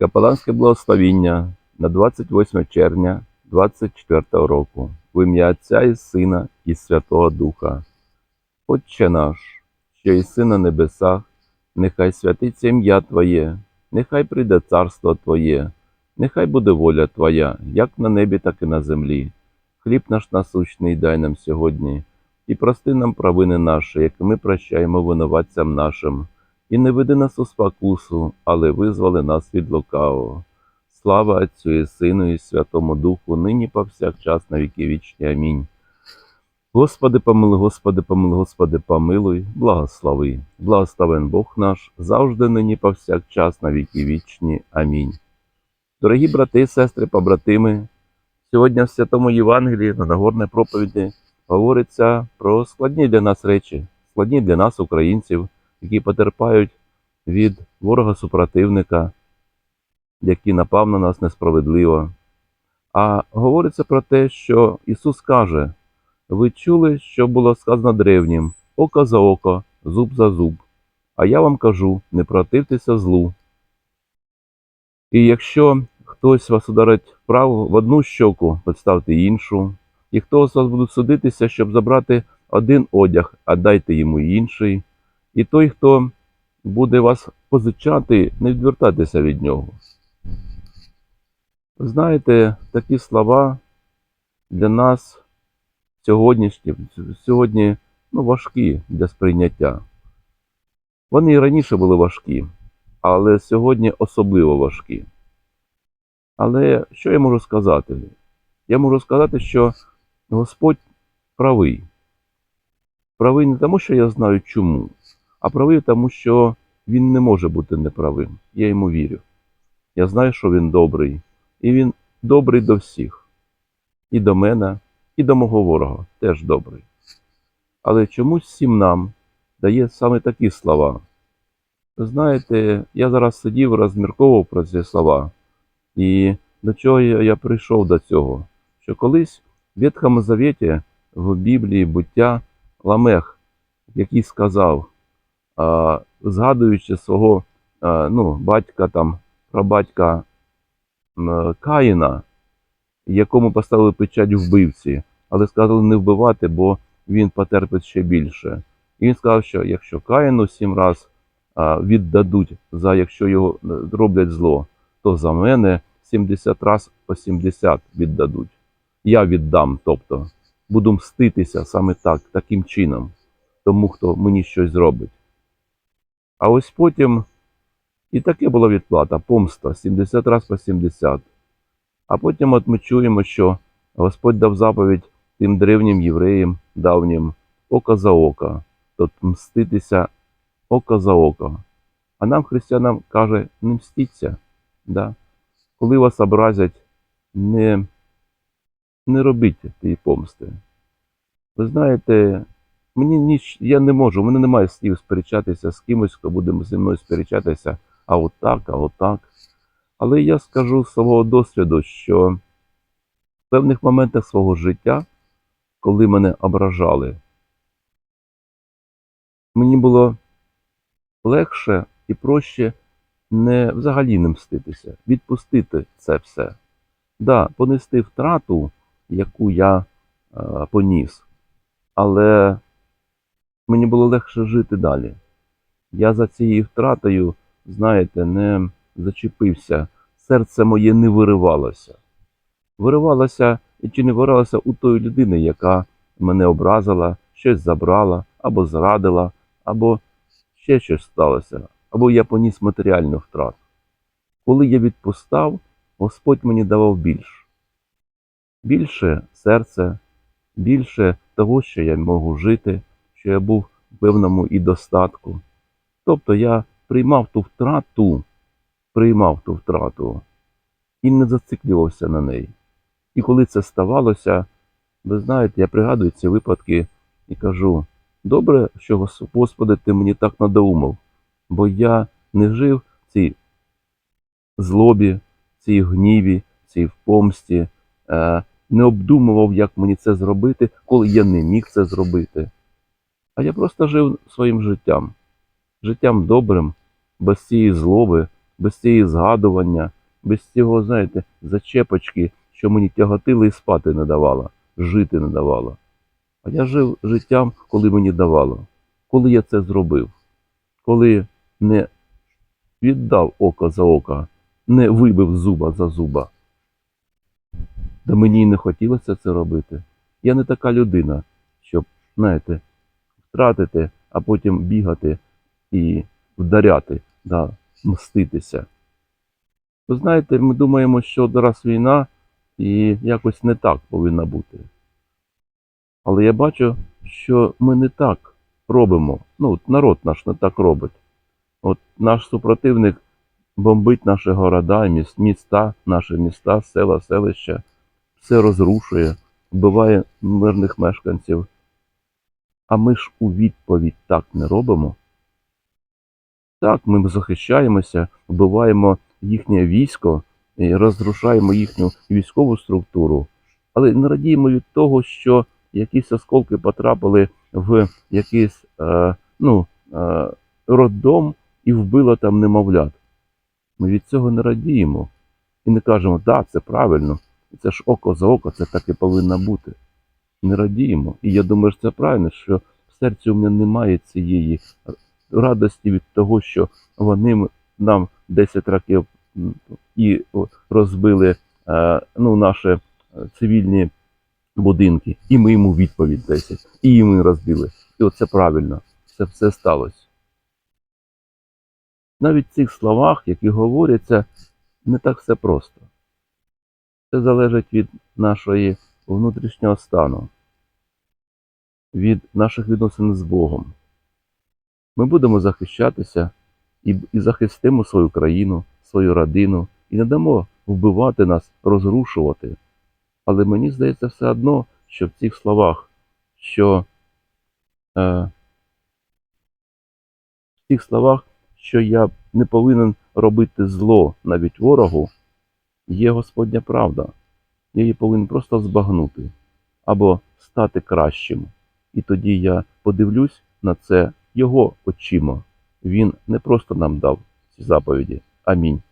Капеланське благословіння на 28 червня 24 року в ім'я Отця і Сина і Святого Духа. Отче наш, що єси на небесах, нехай святиться ім'я Твоє, нехай прийде царство Твоє, нехай буде воля Твоя, як на небі, так і на землі. Хліб наш насущний дай нам сьогодні, і прости нам провини наші, як ми прощаємо винуватцям нашим. І не веди нас у спокусу, але визвали нас від лукавого. Слава Отцю і Сину і Святому Духу, нині повсякчас на віки вічні. Амінь. Господи, помилуй, Господи, помилуй, Господи, помилуй, благослови. Благословен Бог наш, завжди нині повсякчас на віки вічні. Амінь. Дорогі брати сестри, побратими, сьогодні в Святому Євангелії на Нагорній проповіді говориться про складні для нас речі, складні для нас, українців, які потерпають від ворога супротивника, який напав на нас несправедливо. А говориться про те, що Ісус каже: ви чули, що було сказано древнім око за око, зуб за зуб. А я вам кажу, не противтеся злу. І якщо хтось вас ударить вправо в одну щоку, підставте іншу, і хто з вас буде судитися, щоб забрати один одяг, а дайте йому інший. І той, хто буде вас позичати, не відвертайтеся від нього. Знаєте, такі слова для нас сьогоднішні, сьогодні ну, важкі для сприйняття. Вони і раніше були важкі, але сьогодні особливо важкі. Але що я можу сказати? Я можу сказати, що Господь правий. Правий не тому, що я знаю чому, а правий тому, що він не може бути неправим. Я йому вірю. Я знаю, що він добрий, і він добрий до всіх. І до мене, і до мого ворога теж добрий. Але чомусь всім нам дає саме такі слова. Ви знаєте, я зараз сидів, розмірковував про ці слова, і до чого я, прийшов до цього? Що колись в Ветхому Завіті в Біблії буття Ламех, який сказав, згадуючи свого ну, батька там, прабатька Каїна, якому поставили печать вбивці, але сказали не вбивати, бо він потерпить ще більше. І він сказав, що якщо Каїну сім раз віддадуть за якщо його е, роблять зло, то за мене 70 раз по 70 віддадуть. Я віддам, тобто буду мститися саме так, таким чином, тому хто мені щось зробить. А ось потім і таке була відплата, помста 70 раз по 70. А потім от ми чуємо, що Господь дав заповідь тим древнім євреям давнім око за око, тобто мститися око за око. А нам, християнам, каже, не мстіться. Да? Коли вас образять, не, не робіть тієї помсти. Ви знаєте, мені ніч, я не можу, у мене немає слів сперечатися з кимось, хто буде зі мною сперечатися, а отак, а отак. Але я скажу з свого досвіду, що в певних моментах свого життя, коли мене ображали, мені було легше і проще не взагалі не мститися, відпустити це все. Да, понести втрату, яку я е, поніс, але мені було легше жити далі. Я за цією втратою, знаєте, не зачепився, серце моє не виривалося. Виривалося чи не виривалося у тої людини, яка мене образила, щось забрала, або зрадила, або ще щось сталося, або я поніс матеріальну втрату. Коли я відпускав, Господь мені давав більше. Більше серця, більше того, що я можу жити, що я був в певному і достатку. Тобто я приймав ту втрату, приймав ту втрату і не зациклювався на неї. І коли це ставалося, ви знаєте, я пригадую ці випадки і кажу: добре, що Господи, ти мені так надоумив, бо я не жив в цій злобі, цій гніві, цій помсті, е, не обдумував, як мені це зробити, коли я не міг це зробити. А я просто жив своїм життям, життям добрим, без цієї злоби, без цієї згадування, без цього, знаєте, зачепочки, що мені тяготили і спати не давала, жити не давала. А я жив життям, коли мені давало. Коли я це зробив, коли не віддав око за око, не вибив зуба за зуба. Та мені не хотілося це робити. Я не така людина, щоб, знаєте, втратити, а потім бігати і вдаряти, да, мститися. Ви знаєте, ми думаємо, що зараз війна і якось не так повинна бути. Але я бачу, що ми не так робимо. Ну, от народ наш не так робить. От наш супротивник бомбить наші города, міста, наші міста, села, селища, все розрушує, вбиває мирних мешканців. А ми ж у відповідь так не робимо. Так, ми захищаємося, вбиваємо їхнє військо, розрушаємо їхню військову структуру, але не радіємо від того, що якісь осколки потрапили в якийсь е, ну, е, роддом і вбило там немовлят. Ми від цього не радіємо і не кажемо, так, це правильно, це ж око за око, це так і повинно бути. Не радіємо. І я думаю, що це правильно, що в серці у мене немає цієї радості від того, що вони нам 10 років і розбили е, ну, наші е, цивільні будинки, і ми йому відповідь 10, і їм розбили. І оце правильно, це все сталося. Навіть в цих словах, які говоряться, не так все просто. Це залежить від нашої внутрішнього стану, від наших відносин з Богом. Ми будемо захищатися і, і захистимо свою країну, свою родину, і не дамо вбивати нас, розрушувати. Але мені здається все одно, що в цих словах, що е, в цих словах, що я не повинен робити зло навіть ворогу, є Господня правда. Я її повинен просто збагнути або стати кращим. І тоді я подивлюсь на це його очима. Він не просто нам дав ці заповіді. Амінь.